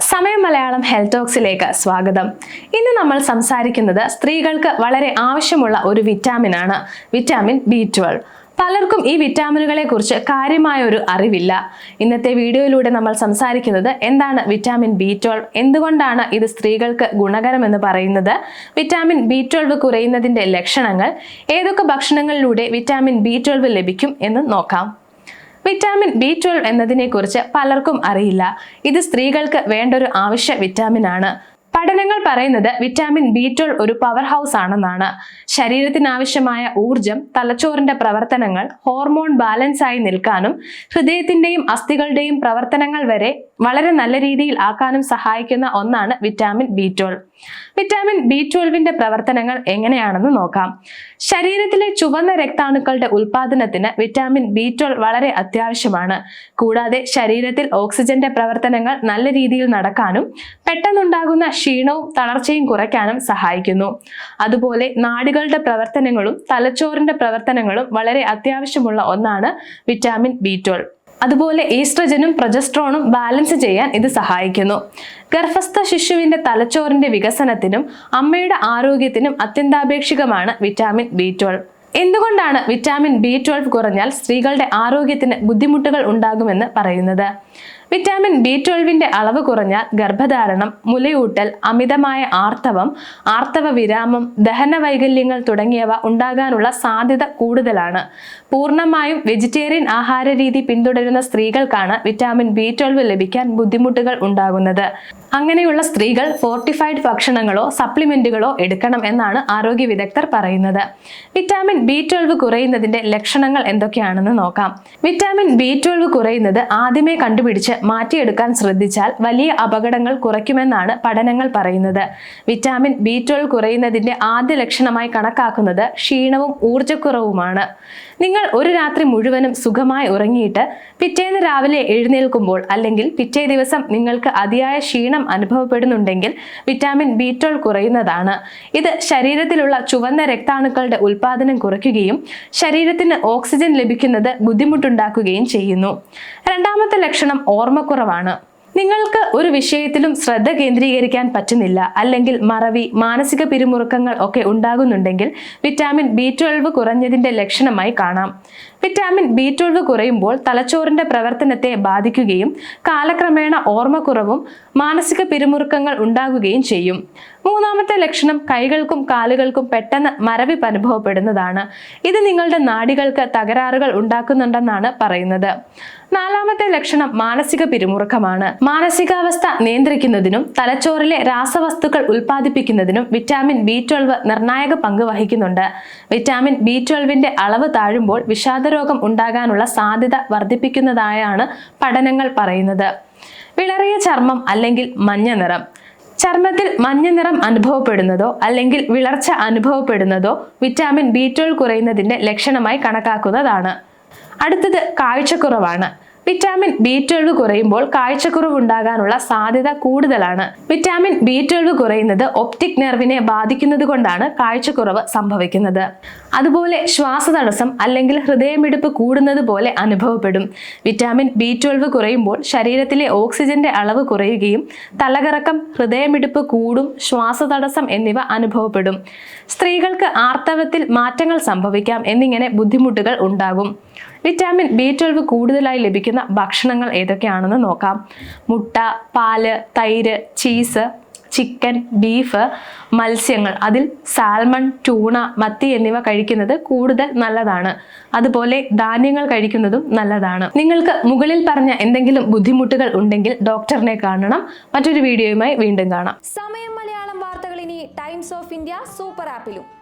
സമയം മലയാളം ഹെൽത്ത് ടോക്സിലേക്ക് സ്വാഗതം. ഇന്ന് നമ്മൾ സംസാരിക്കുന്നത് സ്ത്രീകൾക്ക് വളരെ ആവശ്യമുള്ള ഒരു വിറ്റാമിൻ ആണ് വിറ്റാമിൻ ബി ട്വൽവ് പലർക്കും ഈ വിറ്റാമിനുകളെ കുറിച്ച് കാര്യമായ ഒരു അറിവില്ല. ഇന്നത്തെ വീഡിയോയിലൂടെ നമ്മൾ സംസാരിക്കുന്നത് എന്താണ് വിറ്റാമിൻ ബി ട്വൽവ് എന്തുകൊണ്ടാണ് ഇത് സ്ത്രീകൾക്ക് ഗുണകരമെന്ന് പറയുന്നത്? വിറ്റാമിൻ ബി ട്വൽവ് കുറയുന്നതിന്റെ ലക്ഷണങ്ങൾ ഏതൊക്കെ ഭക്ഷണങ്ങളിലൂടെ വിറ്റാമിൻ ബി ട്വൽവ് ലഭിക്കും എന്ന് നോക്കാം. വിറ്റാമിൻ ബി ട്വൽവ് എന്നതിനെക്കുറിച്ച് പലർക്കും അറിയില്ല. ഇത് സ്ത്രീകൾക്ക് വേണ്ട ഒരു ആവശ്യ വിറ്റാമിൻ ആണ്. പഠനങ്ങൾ പറയുന്നത് വിറ്റാമിൻ ബി ട്വൽവ് ഒരു പവർ ഹൗസ് ആണെന്നാണ്. ശരീരത്തിനാവശ്യമായ ഊർജം തലച്ചോറിന്റെ പ്രവർത്തനങ്ങൾ ഹോർമോൺ ബാലൻസ് ആയി നിൽക്കാനും ഹൃദയത്തിന്റെയും അസ്ഥികളുടെയും പ്രവർത്തനങ്ങൾ വരെ വളരെ നല്ല രീതിയിൽ ആക്കാനും സഹായിക്കുന്ന ഒന്നാണ് vitamin B twelve. Vitamin B ട്വൽവിന്റെ പ്രവർത്തനങ്ങൾ എങ്ങനെയാണെന്ന് നോക്കാം. ശരീരത്തിലെ ചുവന്ന രക്താണുക്കളുടെ ഉൽപാദനത്തിന് വിറ്റാമിൻ ബി ട്വൽവ് വളരെ അത്യാവശ്യമാണ്. കൂടാതെ ശരീരത്തിൽ ഓക്സിജന്റെ പ്രവർത്തനങ്ങൾ നല്ല രീതിയിൽ നടക്കാനും പെട്ടെന്നുണ്ടാകുന്ന ക്ഷീണവും തളർച്ചയും കുറയ്ക്കാനും സഹായിക്കുന്നു. അതുപോലെ നാടുകളുടെ പ്രവർത്തനങ്ങളും തലച്ചോറിന്റെ പ്രവർത്തനങ്ങളും വളരെ അത്യാവശ്യമുള്ള ഒന്നാണ് വിറ്റാമിൻ ബി ട്വൽവ്. അതുപോലെ ഈസ്ട്രജനും പ്രൊജസ്ട്രോണും ബാലൻസ് ചെയ്യാൻ ഇത് സഹായിക്കുന്നു. ഗർഭസ്ഥ ശിശുവിന്റെ തലച്ചോറിന്റെ വികസനത്തിനും അമ്മയുടെ ആരോഗ്യത്തിനും അത്യന്താപേക്ഷികമാണ് വിറ്റാമിൻ ബി ട്വൽവ്. എന്തുകൊണ്ടാണ് വിറ്റാമിൻ ബി ട്വൽവ് കുറഞ്ഞാൽ സ്ത്രീകളുടെ ആരോഗ്യത്തിന് ബുദ്ധിമുട്ടുകൾ ഉണ്ടാകുമെന്ന് പറയുന്നത്? വിറ്റാമിൻ ബി ട്വൽവിന്റെ അളവ് കുറഞ്ഞാൽ ഗർഭധാരണം മുലയൂട്ടൽ അമിതമായ ആർത്തവം ആർത്തവ വിരാമം ദഹന വൈകല്യങ്ങൾ തുടങ്ങിയവ ഉണ്ടാകാനുള്ള സാധ്യത കൂടുതലാണ്. പൂർണമായും വെജിറ്റേറിയൻ ആഹാര രീതി പിന്തുടരുന്ന സ്ത്രീകൾക്കാണ് വിറ്റാമിൻ ബി ട്വൽവ് ലഭിക്കാൻ ബുദ്ധിമുട്ടുകൾ ഉണ്ടാകുന്നത്. അങ്ങനെയുള്ള സ്ത്രീകൾ ഫോർട്ടിഫൈഡ് ഭക്ഷണങ്ങളോ സപ്ലിമെന്റുകളോ എടുക്കണം എന്നാണ് ആരോഗ്യ വിദഗ്ധർ പറയുന്നത്. വിറ്റാമിൻ ബി ട്വൽവ് കുറയുന്നതിന്റെ ലക്ഷണങ്ങൾ എന്തൊക്കെയാണെന്ന് നോക്കാം. വിറ്റാമിൻ ബി ട്വൽവ് കുറയുന്നത് ആദ്യമേ കണ്ടുപിടിച്ച് മാറ്റിയെടുക്കാൻ ശ്രദ്ധിച്ചാൽ വലിയ അപകടങ്ങൾ കുറയ്ക്കുമെന്നാണ് പഠനങ്ങൾ പറയുന്നത്. വിറ്റാമിൻ ബി ട്വൽവ് കുറയുന്നതിന്റെ ആദ്യ ലക്ഷണമായി കണക്കാക്കുന്നത് ക്ഷീണവും ഊർജക്കുറവുമാണ്. നിങ്ങൾ ഒരു രാത്രി മുഴുവനും സുഖമായി ഉറങ്ങിയിട്ട് പിറ്റേന്ന് രാവിലെ എഴുന്നേൽക്കുമ്പോൾ അല്ലെങ്കിൽ പിറ്റേ ദിവസം നിങ്ങൾക്ക് അതിയായ ക്ഷീണം അനുഭവപ്പെടുന്നുണ്ടെങ്കിൽ വിറ്റാമിൻ ബി ട്വൽവ് കുറയുന്നതാണ്. ഇത് ശരീരത്തിലുള്ള ചുവന്ന രക്താണുക്കളുടെ ഉൽപാദനം കുറയ്ക്കുകയും ശരീരത്തിന് ഓക്സിജൻ ലഭിക്കുന്നത് ബുദ്ധിമുട്ടുണ്ടാക്കുകയും ചെയ്യുന്നു. രണ്ടാമത്തെ ലക്ഷണം ഓർമ്മക്കുറവാണ്. നിങ്ങൾക്ക് ഒരു വിഷയത്തിലും ശ്രദ്ധ കേന്ദ്രീകരിക്കാൻ പറ്റുന്നില്ല. അല്ലെങ്കിൽ മറവി മാനസിക പിരിമുറുക്കങ്ങൾ ഒക്കെ ഉണ്ടാകുന്നുണ്ടെങ്കിൽ വിറ്റാമിൻ ബി ട്വൽവ് കുറഞ്ഞതിന്റെ ലക്ഷണമായി കാണാം. വിറ്റാമിൻ ബി ട്വൽവ് കുറയുമ്പോൾ തലച്ചോറിന്റെ പ്രവർത്തനത്തെ ബാധിക്കുകയും കാലക്രമേണ ഓർമ്മക്കുറവും മാനസിക പിരിമുറുക്കങ്ങൾ ഉണ്ടാകുകയും ചെയ്യും. മൂന്നാമത്തെ ലക്ഷണം കൈകൾക്കും കാലുകൾക്കും പെട്ടെന്ന് മരവിപ്പ് അനുഭവപ്പെടുന്നതാണ്. ഇത് നിങ്ങളുടെ നാടികൾക്ക് തകരാറുകൾ ഉണ്ടാക്കുന്നുണ്ടെന്നാണ് പറയുന്നത്. നാലാമത്തെ ലക്ഷണം മാനസിക പിരിമുറുക്കമാണ്. മാനസികാവസ്ഥ നിയന്ത്രിക്കുന്നതിനും തലച്ചോറിലെ രാസവസ്തുക്കൾ ഉൽപ്പാദിപ്പിക്കുന്നതിനും വിറ്റാമിൻ ബി ട്വൽവ് നിർണായക പങ്ക് വഹിക്കുന്നുണ്ട്. വിറ്റാമിൻ ബി ട്വൽവിന്റെ അളവ് താഴുമ്പോൾ വിഷാദരോഗം ഉണ്ടാകാനുള്ള സാധ്യത വർദ്ധിപ്പിക്കുന്നതായാണ് പഠനങ്ങൾ പറയുന്നത്. വിളറിയ ചർമ്മം അല്ലെങ്കിൽ മഞ്ഞ നിറം. ചർമ്മത്തിൽ മഞ്ഞ നിറം അനുഭവപ്പെടുന്നതോ അല്ലെങ്കിൽ വിളർച്ച അനുഭവപ്പെടുന്നതോ വിറ്റാമിൻ ബി ട്വൽവ് കുറയുന്നതിന്റെ ലക്ഷണമായി കണക്കാക്കുന്നതാണ്. അടുത്തത് കാഴ്ചക്കുറവാണ്. വിറ്റാമിൻ ബി ട്വൽവ് കുറയുമ്പോൾ കാഴ്ചക്കുറവ് ഉണ്ടാകാനുള്ള സാധ്യത കൂടുതലാണ്. വിറ്റാമിൻ ബി ട്വൽവ് കുറയുന്നത് ഒപ്റ്റിക് നെർവിനെ ബാധിക്കുന്നത് കൊണ്ടാണ് കാഴ്ചക്കുറവ് സംഭവിക്കുന്നത്. അതുപോലെ ശ്വാസതടസ്സം അല്ലെങ്കിൽ ഹൃദയമിടിപ്പ് കൂടുന്നത് പോലെ അനുഭവപ്പെടും. വിറ്റാമിൻ ബി ട്വൽവ് കുറയുമ്പോൾ ശരീരത്തിലെ ഓക്സിജന്റെ അളവ് കുറയുകയും തലകറക്കം ഹൃദയമിടിപ്പ് കൂടും ശ്വാസതടസ്സം എന്നിവ അനുഭവപ്പെടും. സ്ത്രീകൾക്ക് ആർത്തവത്തിൽ മാറ്റങ്ങൾ സംഭവിക്കാം എന്നിങ്ങനെ ബുദ്ധിമുട്ടുകൾ ഉണ്ടാകും. വിറ്റാമിൻ ബി ട്വൽവ് കൂടുതലായി ലഭിക്കുന്ന ഭക്ഷണങ്ങൾ ഏതൊക്കെയാണെന്ന് നോക്കാം. മുട്ട പാൽ തൈര് ചീസ് ചിക്കൻ ബീഫ് മത്സ്യങ്ങൾ. അതിൽ സാൽമൺ ടൂണ മത്തി എന്നിവ കഴിക്കുന്നത് കൂടുതൽ നല്ലതാണ്. അതുപോലെ ധാന്യങ്ങൾ കഴിക്കുന്നതും നല്ലതാണ്. നിങ്ങൾക്ക് മുകളിൽ പറഞ്ഞ എന്തെങ്കിലും ബുദ്ധിമുട്ടുകൾ ഉണ്ടെങ്കിൽ ഡോക്ടറിനെ കാണണം. മറ്റൊരു വീഡിയോയുമായി വീണ്ടും കാണാം. സമയം മലയാളം വാർത്തകൾ ഇനി ടൈംസ് ഓഫ് ഇന്ത്യ സൂപ്പർ ആപ്പിലും